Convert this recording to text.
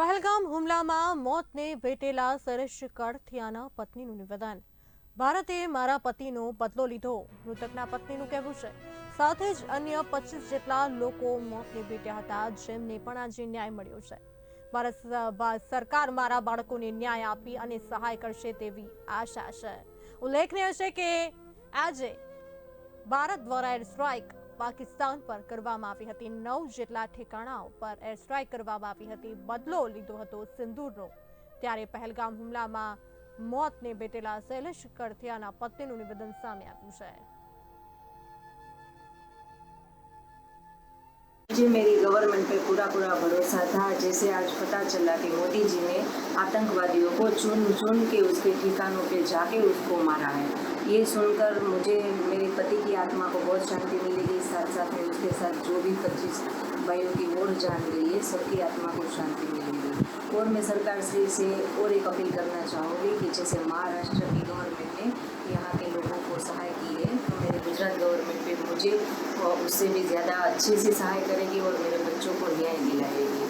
પહેલગામ હુમલામાં મોતને ભેટેલા સરેશ કડથિયાના પત્નીનું નિવેદન ભારતે મારા પતિનો બદલો લીધો મૃતકના પત્નીનું કહેવું છે સાથે જ અન્ય પચીસ જેટલા લોકો મોતને ભેટ્યા હતા જેમને પણ આજે ન્યાય મળ્યો છે ભારત સરકાર મારા બાળકોને ન્યાય આપી અને સહાય કરશે તેવી આશા છે ઉલ્લેખનીય છે કે આજે ભારત દ્વારા એર સ્ટ્રાઇક पाकिस्तान पर करवा माफी હતી નવ જેટલા ઠેકાણાઓ પર એર સ્ટ્રાઇક કરવામાં આવી હતી બદલો લીધો હતો સિંધુરો ત્યારે પહેલગામ હુમલામાં મોતને બેઠેલા સેલશ કર્તિયાના પત્નીનો નિવેદન સામે આવ્યું છે આજે મારી ગવર્નમેન્ટ પર પૂરા પૂરા ભરોસા હતા આજે સે આફતા ચાંદા કે મોતીજીને આતંકવાદીઓ કો જૂન જૂન કે ઉસ્કે ઠેકાણાઓ પર જઈ ઉસ્કો મારાવે એ શંભર મને મારી પતિની આત્મા કો બહુ શાંતિ के साथ साथ में उसके साथ जो भी पच्चीस भाइयों की ओर जान गई है सबकी आत्मा को शांति मिलेगी और मैं सरकार से इसे और एक अपील करना चाहूँगी कि जैसे महाराष्ट्र की गवर्नमेंट ने यहाँ के लोगों को सहाय की है तो मेरे गुजरात गवर्नमेंट भी मुझे उससे भी ज़्यादा अच्छे से सहाय करेगी और मेरे बच्चों को न्याय दिलाएगी